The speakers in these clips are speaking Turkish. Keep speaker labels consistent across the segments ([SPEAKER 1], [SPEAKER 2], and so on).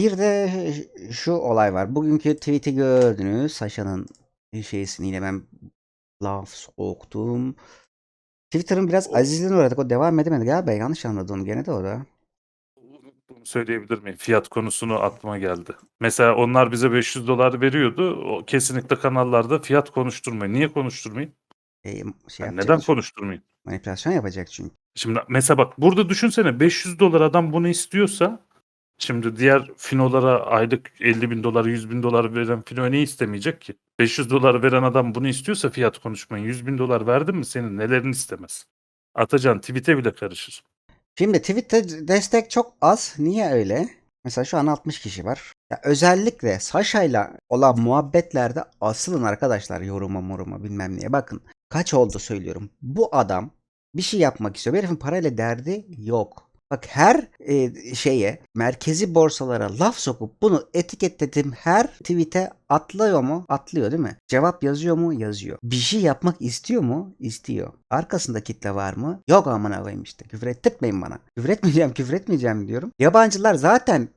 [SPEAKER 1] Bir de şu olay var. Bugünkü tweet'i gördünüz. Saşa'nın şeysini yine ben laf soktum. Twitter'ın biraz azizliğine uğradık. O devam edemedi galiba. Yanlış anladım gene de o da.
[SPEAKER 2] Bunu söyleyebilir miyim? Fiyat konusunu aklıma geldi. Mesela onlar bize 500 dolar veriyordu. O kesinlikle kanallarda fiyat konuşturmayın. Niye konuşturmayın?
[SPEAKER 1] E, şey
[SPEAKER 2] Yani neden
[SPEAKER 1] çünkü.
[SPEAKER 2] konuşturmayın?
[SPEAKER 1] Manipülasyon yapacak çünkü.
[SPEAKER 2] Şimdi mesela bak burada düşünsene 500 dolar adam bunu istiyorsa şimdi diğer finolara aylık 50 bin dolar 100 bin dolar veren fino ne istemeyecek ki? 500 dolar veren adam bunu istiyorsa fiyat konuşmayın. 100 bin dolar verdin mi senin nelerini istemez? Atacan tweet'e bile karışır.
[SPEAKER 1] Şimdi Twitter'da destek çok az. Niye öyle? Mesela şu an 60 kişi var. Ya özellikle Sasha'yla olan muhabbetlerde asılın arkadaşlar yoruma moruma bilmem neye. Bakın kaç oldu söylüyorum. Bu adam bir şey yapmak istiyor. Bu herifin parayla derdi yok. Bak her e, şeye merkezi borsalara laf sokup bunu etiketledim her tweet'e atlıyor mu? Atlıyor değil mi? Cevap yazıyor mu? Yazıyor. Bir şey yapmak istiyor mu? İstiyor. Arkasında kitle var mı? Yok amına koyayım işte. Küfür ettirtmeyin bana. Küfür etmeyeceğim, küfür etmeyeceğim diyorum. Yabancılar zaten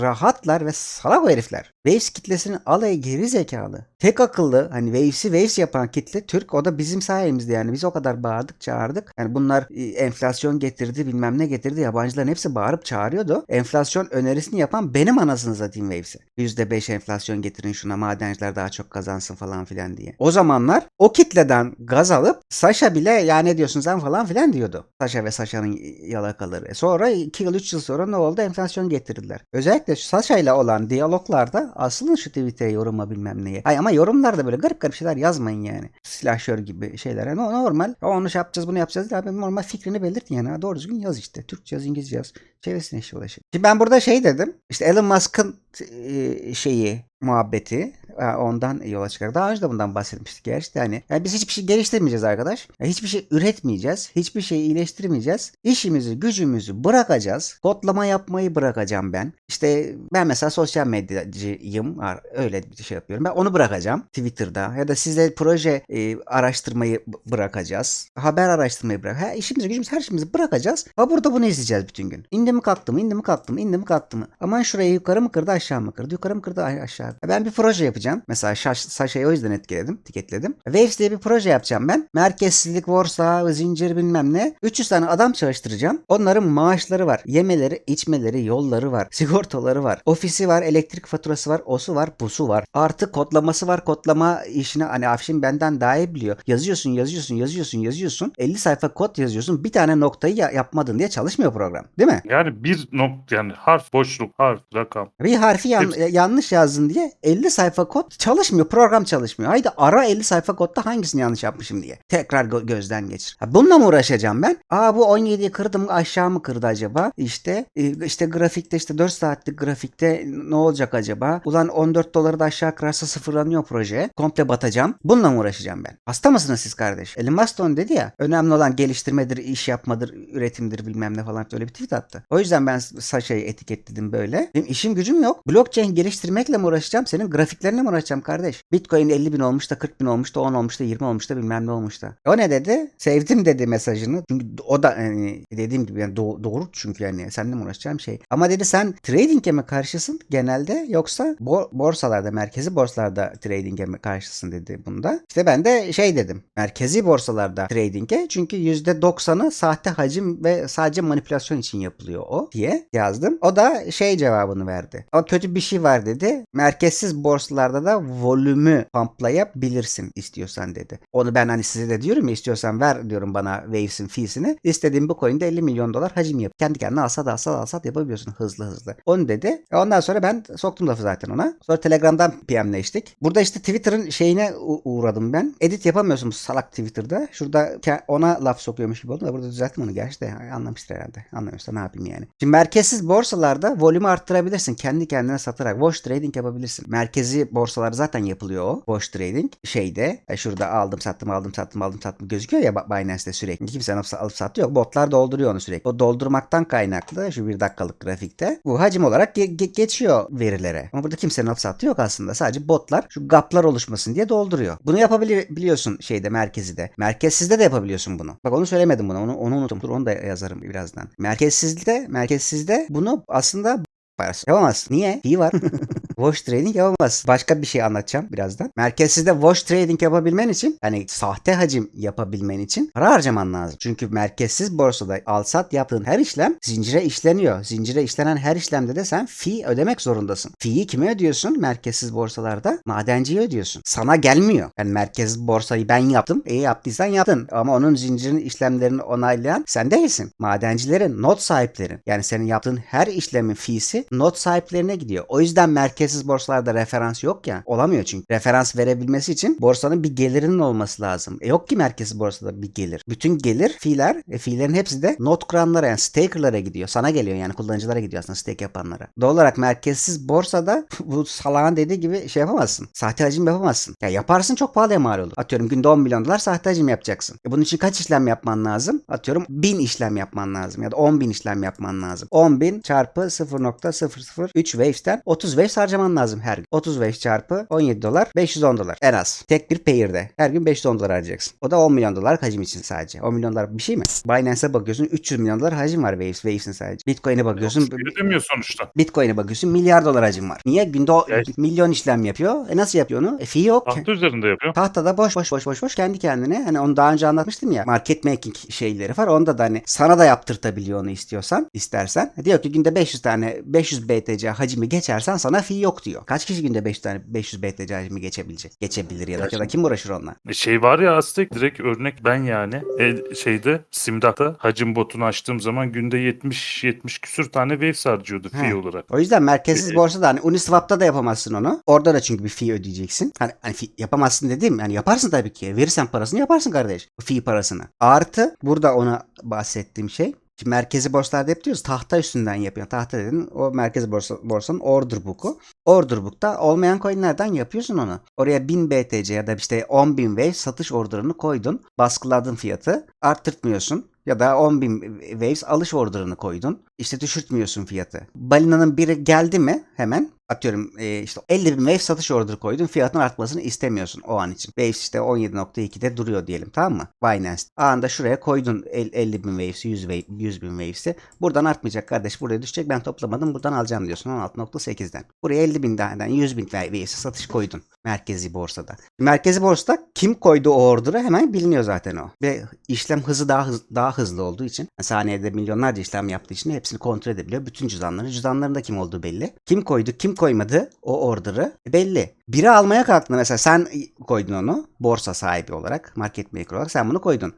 [SPEAKER 1] rahatlar ve salak o herifler. Waves kitlesinin alayı geri zekalı. Tek akıllı hani Waves'i Waves yapan kitle Türk o da bizim sayemizde yani biz o kadar bağırdık çağırdık. Yani bunlar e, enflasyon getirdi bilmem ne getirdi yabancıların hepsi bağırıp çağırıyordu. Enflasyon önerisini yapan benim anasını satayım Waves'e. %5 enflasyon getirin şuna madenciler daha çok kazansın falan filan diye. O zamanlar o kitleden gaz alıp Sasha bile ya ne diyorsun sen falan filan diyordu. Sasha ve Sasha'nın yalakaları. Sonra 2 yıl 3 yıl sonra ne oldu? Enflasyon getirdiler. Özellikle Sasha ile olan diyaloglarda aslında şu Twitter'e yoruma bilmem neye. Ay ama yorumlarda böyle garip garip şeyler yazmayın yani. Silahşör gibi şeylere. No, normal. Onu şey yapacağız bunu yapacağız. Abi normal fikrini belirt yani. Doğru düzgün yaz işte. Türkçe yaz, İngilizce yaz. Çevresine işe ulaşın. Şimdi ben burada şey dedim. İşte Elon Musk'ın e, şeyi muhabbeti ondan yola çıkarak daha önce de bundan bahsetmiştik gerçi de hani yani biz hiçbir şey geliştirmeyeceğiz arkadaş. Yani hiçbir şey üretmeyeceğiz. Hiçbir şeyi iyileştirmeyeceğiz. İşimizi, gücümüzü bırakacağız. Kodlama yapmayı bırakacağım ben. İşte ben mesela sosyal medyacıyım. Öyle bir şey yapıyorum. Ben onu bırakacağım Twitter'da ya da size proje e, araştırmayı bırakacağız. Haber araştırmayı bırak. Ha, işimizi, gücümüzü, her şeyimizi bırakacağız. Ha burada bunu izleyeceğiz bütün gün. İndi mi kalktı mı, indi mi kalktı mı, indi mi kalktı mı? Aman şuraya yukarı mı kırdı, aşağı mı kırdı? Yukarı mı kırdı, aşağı. Ben bir proje yapacağım. Mesela Şaş- Sasha'yı o yüzden etkiledim, etiketledim. Waves diye bir proje yapacağım ben. Merkezsizlik, borsa, zincir bilmem ne. 300 tane adam çalıştıracağım. Onların maaşları var. Yemeleri, içmeleri, yolları var. Sigortaları var. Ofisi var, elektrik faturası var, osu var, busu var. Artı kodlaması var. Kodlama işini hani Afşin benden daha iyi biliyor. Yazıyorsun, yazıyorsun, yazıyorsun, yazıyorsun. 50 sayfa kod yazıyorsun. Bir tane noktayı ya- yapmadın diye çalışmıyor program. Değil mi?
[SPEAKER 2] Yani bir nokta yani harf boşluk harf rakam.
[SPEAKER 1] Bir harfi yan- yanlış yazdın diye 50 sayfa kod çalışmıyor. Program çalışmıyor. Haydi ara 50 sayfa kodda hangisini yanlış yapmışım diye. Tekrar gö- gözden geçir. Ha, bununla mı uğraşacağım ben? Aa bu 17'yi kırdım aşağı mı kırdı acaba? İşte e, işte grafikte işte 4 saatlik grafikte ne olacak acaba? Ulan 14 doları da aşağı kırarsa sıfırlanıyor proje. Komple batacağım. Bununla mı uğraşacağım ben? Hasta mısınız siz kardeş? Elon Musk dedi ya. Önemli olan geliştirmedir, iş yapmadır, üretimdir bilmem ne falan öyle bir tweet attı. O yüzden ben Sasha'yı etiketledim böyle. Benim işim gücüm yok. Blockchain geliştirmekle mi uğraşacağım? Senin grafiklerine mi uğraşacağım kardeş? Bitcoin 50 bin olmuş da 40 bin olmuş da 10 olmuş da 20 olmuş da bilmem ne olmuş da. O ne dedi? Sevdim dedi mesajını. Çünkü o da hani dediğim gibi yani do- doğru çünkü yani seninle mi uğraşacağım şey. Ama dedi sen trading'e mi karşısın genelde yoksa bo- borsalarda merkezi borsalarda trading'e mi karşısın dedi bunda. İşte ben de şey dedim. Merkezi borsalarda trading'e çünkü %90'ı sahte hacim ve sadece manipülasyon için yapılıyor o diye yazdım. O da şey cevabını verdi. O kötü bir şey var dedi. Merkezsiz borsalarda da volümü pumplayabilirsin istiyorsan dedi. Onu ben hani size de diyorum ya istiyorsan ver diyorum bana Waves'in fee'sini. İstediğim bu coin'de 50 milyon dolar hacim yap. Kendi kendine alsat alsat alsat yapabiliyorsun hızlı hızlı. Onu dedi. E Ondan sonra ben soktum lafı zaten ona. Sonra Telegram'dan PM'leştik. Burada işte Twitter'ın şeyine uğradım ben. Edit yapamıyorsun salak Twitter'da. Şurada ona laf sokuyormuş gibi oldum da burada düzelttim onu gerçi de anlamıştır herhalde. Anlamıyorsa ne yapayım yani. Şimdi merkezsiz borsalarda volümü arttırabilirsin. Kendi kendine satarak wash trading yapabilirsin. Merkezi borsalar zaten yapılıyor o. Wash trading şeyde e, şurada aldım sattım aldım sattım aldım sattım gözüküyor ya Binance'de sürekli. Kimse alıp, alıp sattı yok. Botlar dolduruyor onu sürekli. O doldurmaktan kaynaklı şu bir dakikalık grafikte bu hacim olarak ge- ge- geçiyor verilere. Ama burada kimsenin alıp sattı yok aslında. Sadece botlar şu gaplar oluşmasın diye dolduruyor. Bunu yapabiliyorsun şeyde merkezi de. Merkezsizde de yapabiliyorsun bunu. Bak onu söylemedim bunu. Onu, onu unuttum. Dur onu da yazarım birazdan. Merkezsizde, merkezsizde bunu aslında yaparsın. Yapamazsın. Niye? Fee var. Wash trading yapamazsın. Başka bir şey anlatacağım birazdan. Merkezsizde wash trading yapabilmen için hani sahte hacim yapabilmen için para harcaman lazım. Çünkü merkezsiz borsada al sat yaptığın her işlem zincire işleniyor. Zincire işlenen her işlemde de sen fee ödemek zorundasın. Fee'yi kime ödüyorsun? Merkezsiz borsalarda madenciye ödüyorsun. Sana gelmiyor. Yani merkezsiz borsayı ben yaptım. İyi yaptıysan yaptın. Ama onun zincirin işlemlerini onaylayan sen değilsin. Madencilerin, not sahiplerin. Yani senin yaptığın her işlemin fee'si not sahiplerine gidiyor. O yüzden merkezsiz borsalarda referans yok ya. Olamıyor çünkü. Referans verebilmesi için borsanın bir gelirinin olması lazım. E yok ki merkezsiz borsada bir gelir. Bütün gelir fee'ler, e, fee'lerin hepsi de not kuranlara yani staker'lara gidiyor. Sana geliyor yani kullanıcılara gidiyor aslında stake yapanlara. Doğal olarak merkezsiz borsada bu salağın dediği gibi şey yapamazsın. Sahte hacim yapamazsın. Ya yaparsın çok pahalıya mal olur. Atıyorum günde 10 milyon dolar sahte hacim yapacaksın. E bunun için kaç işlem yapman lazım? Atıyorum 1000 işlem yapman lazım ya da 10 bin işlem yapman lazım. 10 bin çarpı 0.003 waves'ten 30 waves harcaman lazım her gün. 30 waves çarpı 17 dolar 510 dolar en az. Tek bir pair'de. Her gün 510 dolar harcayacaksın. O da 10 milyon dolar hacim için sadece. 10 milyon dolar bir şey mi? Binance'e bakıyorsun 300 milyon dolar hacim var waves, waves'in sadece. Bitcoin'e bakıyorsun
[SPEAKER 2] demiyor sonuçta.
[SPEAKER 1] Bitcoin'e bakıyorsun milyar dolar hacim var. Niye? Günde o-
[SPEAKER 2] Evet.
[SPEAKER 1] milyon işlem yapıyor. E nasıl yapıyor onu? E fee yok.
[SPEAKER 2] Tahta üzerinde yapıyor.
[SPEAKER 1] Tahtada boş boş boş boş boş kendi kendine. Hani onu daha önce anlatmıştım ya. Market making şeyleri var. Onda da hani sana da yaptırtabiliyor onu istiyorsan, istersen. Diyor ki günde 500 tane 500 BTC hacmi geçersen sana fee yok diyor. Kaç kişi günde 500 tane 500 BTC hacmi geçebilecek? Geçebilir ya da, ya da kim uğraşır onunla?
[SPEAKER 2] E, Şey var ya Aztek direkt örnek ben yani. E, şeyde Simdak'ta hacim botunu açtığım zaman günde 70-70 küsür tane waves harcıyordu
[SPEAKER 1] He.
[SPEAKER 2] fee olarak.
[SPEAKER 1] O yüzden merkezsiz
[SPEAKER 2] Ee,
[SPEAKER 1] borsada hani Uniswap'ta da yapamazsın onu. Orada da çünkü bir fee ödeyeceksin. Hani, hani fee yapamazsın dediğim yani yaparsın tabii ki. Verirsen parasını yaparsın kardeş. Fee parasını. Artı burada ona bahsettiğim şey Şimdi merkezi borsalarda hep diyoruz tahta üstünden yapıyor. Tahta dedin o merkezi borsa, borsanın order book'u. Order book'ta olmayan coinlerden yapıyorsun onu. Oraya 1000 BTC ya da işte 10.000 wave satış orderını koydun. Baskıladın fiyatı. Arttırtmıyorsun. Ya da 10.000 waves alış orderını koydun. İşte düşürtmüyorsun fiyatı. Balinanın biri geldi mi hemen atıyorum e, işte 50 bin wave satış order koydun fiyatın artmasını istemiyorsun o an için. Waves işte 17.2'de duruyor diyelim tamam mı? Binance. Anında şuraya koydun el- 50 bin waves'i 100, wave, 100 bin waves'i. Buradan artmayacak kardeş buraya düşecek ben toplamadım buradan alacağım diyorsun 16.8'den. Buraya 50 bin taneden 100 bin waves'i satış koydun merkezi borsada. Merkezi borsada kim koydu o order'ı hemen biliniyor zaten o. Ve işlem hızı daha hız- daha hızlı olduğu için saniyede milyonlarca işlem yaptığı için hepsini kontrol edebiliyor. Bütün cüzdanları cüzdanlarında kim olduğu belli. Kim koydu kim koymadı o order'ı belli. Biri almaya kalktığında mesela sen koydun onu borsa sahibi olarak market maker olarak sen bunu koydun.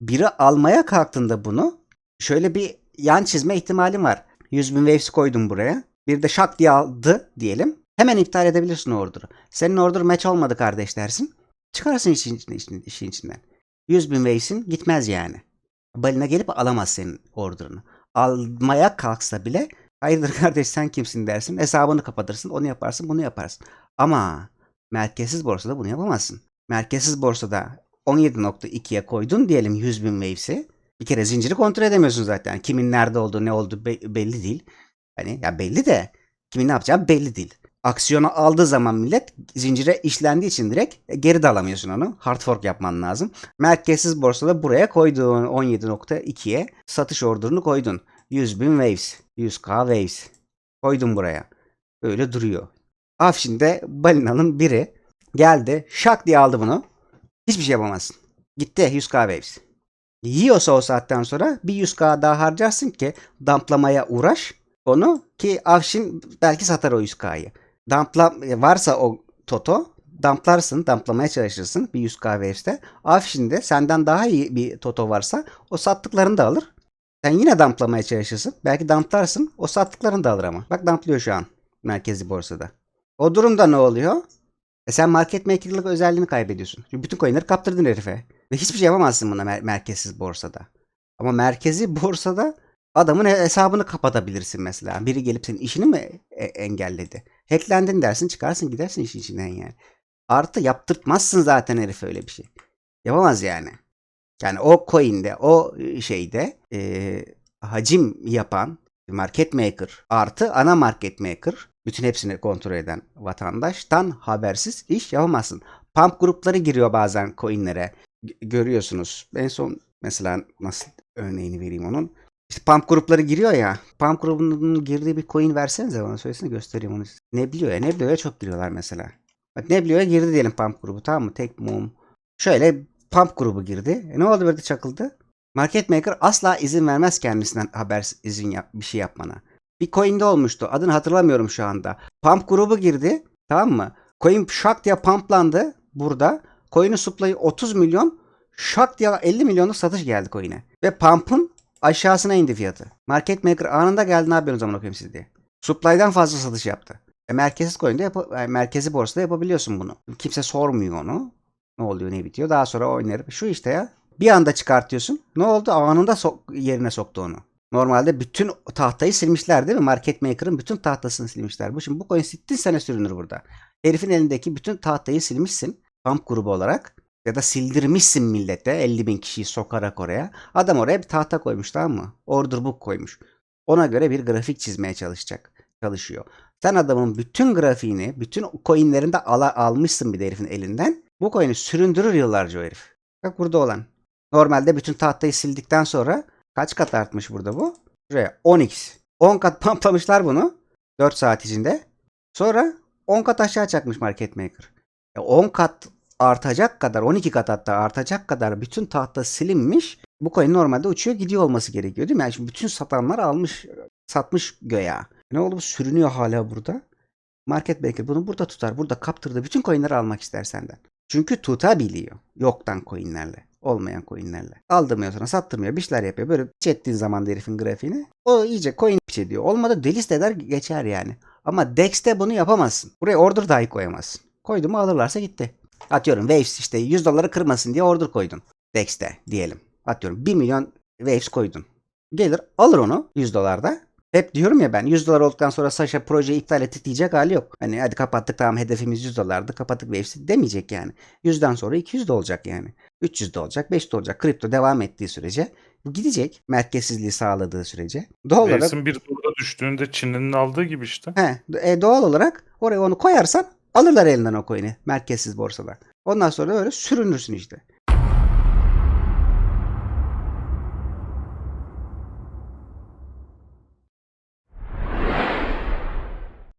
[SPEAKER 1] Biri almaya kalktığında bunu şöyle bir yan çizme ihtimalin var. 100 bin waves koydun buraya. Bir de şak diye aldı diyelim. Hemen iptal edebilirsin order'ı. Senin order match olmadı kardeş dersin. Çıkarsın işin içinden. 100 bin waves'in gitmez yani. Balina gelip alamaz senin order'ını. Almaya kalksa bile hayırdır kardeş sen kimsin dersin. Hesabını kapatırsın onu yaparsın bunu yaparsın. Ama merkezsiz borsada bunu yapamazsın. Merkezsiz borsada 17.2'ye koydun diyelim 100 bin waves'i. Bir kere zinciri kontrol edemiyorsun zaten. Kimin nerede olduğu ne olduğu be- belli değil. Hani ya belli de kimin ne yapacağı belli değil. Aksiyonu aldığı zaman millet zincire işlendiği için direkt geri de alamıyorsun onu. Hard fork yapman lazım. Merkezsiz borsada buraya koyduğun 17.2'ye satış orderını koydun. 100 bin waves. 100k waves. Koydun buraya. Öyle duruyor. Afşin'de balinanın biri geldi şak diye aldı bunu. Hiçbir şey yapamazsın. Gitti 100k waves. Yiyorsa o saatten sonra bir 100k daha harcarsın ki damplamaya uğraş onu ki Afşin belki satar o 100k'yı. Dampla varsa o Toto damplarsın, damplamaya çalışırsın bir 100k waves'te. Afşin'de senden daha iyi bir Toto varsa o sattıklarını da alır. Sen yine damplamaya çalışırsın. Belki damplarsın. O sattıklarını da alır ama. Bak damplıyor şu an merkezi borsada. O durumda ne oluyor? E sen market maker'lık özelliğini kaybediyorsun. Çünkü bütün coin'leri kaptırdın herife. Ve hiçbir şey yapamazsın buna mer- merkezsiz borsada. Ama merkezi borsada adamın hesabını kapatabilirsin mesela. Biri gelip senin işini mi e- engelledi? Hacklendin dersin çıkarsın gidersin işin içinden yani. Artı yaptırtmazsın zaten herife öyle bir şey. Yapamaz yani. Yani o coin'de, o şeyde e, hacim yapan market maker artı ana market maker bütün hepsini kontrol eden vatandaştan habersiz iş yapamazsın. Pump grupları giriyor bazen coin'lere. G- görüyorsunuz. En son mesela nasıl örneğini vereyim onun. İşte pump grupları giriyor ya. Pump grubunun girdiği bir coin versenize bana söylesene göstereyim onu. size. Neblio'ya. Neblio'ya çok giriyorlar mesela. Bak Neblio'ya girdi diyelim pump grubu tamam mı? Tek mum. Şöyle pump grubu girdi. E ne oldu böyle çakıldı? Market maker asla izin vermez kendisinden haber izin yap, bir şey yapmana. Bir coin'de olmuştu. Adını hatırlamıyorum şu anda. Pump grubu girdi. Tamam mı? Coin şak diye pumplandı burada. Coin'in supply'ı 30 milyon. Şak diye 50 milyonluk satış geldi coin'e. Ve pump'ın aşağısına indi fiyatı. Market maker anında geldi ne yapıyorsunuz zaman okuyayım siz diye. Supply'dan fazla satış yaptı. E, merkezsiz coin'de yapa- e, merkezi borsada yapabiliyorsun bunu. Kimse sormuyor onu. Ne oluyor ne bitiyor. Daha sonra oynarım. Şu işte ya. Bir anda çıkartıyorsun. Ne oldu? Anında sok- yerine soktu onu. Normalde bütün tahtayı silmişler değil mi? Market maker'ın bütün tahtasını silmişler. Bu şimdi bu coin sittin sene sürünür burada. Herifin elindeki bütün tahtayı silmişsin. Pump grubu olarak. Ya da sildirmişsin millete 50 bin kişiyi sokarak oraya. Adam oraya bir tahta koymuş tamam mı? Order book koymuş. Ona göre bir grafik çizmeye çalışacak. Çalışıyor. Sen adamın bütün grafiğini, bütün coinlerini de ala, almışsın bir de herifin elinden. Bu coin'i süründürür yıllarca o herif. Bak burada olan. Normalde bütün tahtayı sildikten sonra kaç kat artmış burada bu? Şuraya 10x. 10 kat pamplamışlar bunu 4 saat içinde. Sonra 10 kat aşağı çakmış market maker. E 10 kat artacak kadar 12 kat hatta artacak kadar bütün tahta silinmiş. Bu coin normalde uçuyor gidiyor olması gerekiyor değil mi? Yani şimdi bütün satanlar almış satmış göya. Ne oldu bu sürünüyor hala burada. Market maker bunu burada tutar. Burada kaptırdı. Bütün coinleri almak ister senden. Çünkü tutabiliyor. Yoktan coinlerle. Olmayan coinlerle. Aldırmıyor sana sattırmıyor. Bir şeyler yapıyor. Böyle piç ettiğin zaman herifin grafiğini. O iyice coin piç ediyor. Olmadı delist eder geçer yani. Ama DEX'te bunu yapamazsın. Buraya order dahi koyamazsın. Koydun mu alırlarsa gitti. Atıyorum Waves işte 100 doları kırmasın diye order koydun. DEX'te diyelim. Atıyorum 1 milyon Waves koydun. Gelir alır onu 100 dolarda. Hep diyorum ya ben 100 dolar olduktan sonra Sasha projeyi iptal etti diyecek hali yok. Hani hadi kapattık tamam hedefimiz 100 dolardı kapattık Waves'i demeyecek yani. 100'den sonra 200 de olacak yani. 300 de olacak 500 de olacak. Kripto devam ettiği sürece gidecek. Merkezsizliği sağladığı sürece. Doğal olarak,
[SPEAKER 2] Wave'sin bir dolara düştüğünde Çin'in aldığı gibi işte.
[SPEAKER 1] he, e, doğal olarak oraya onu koyarsan alırlar elinden o coin'i merkezsiz borsada. Ondan sonra öyle sürünürsün işte.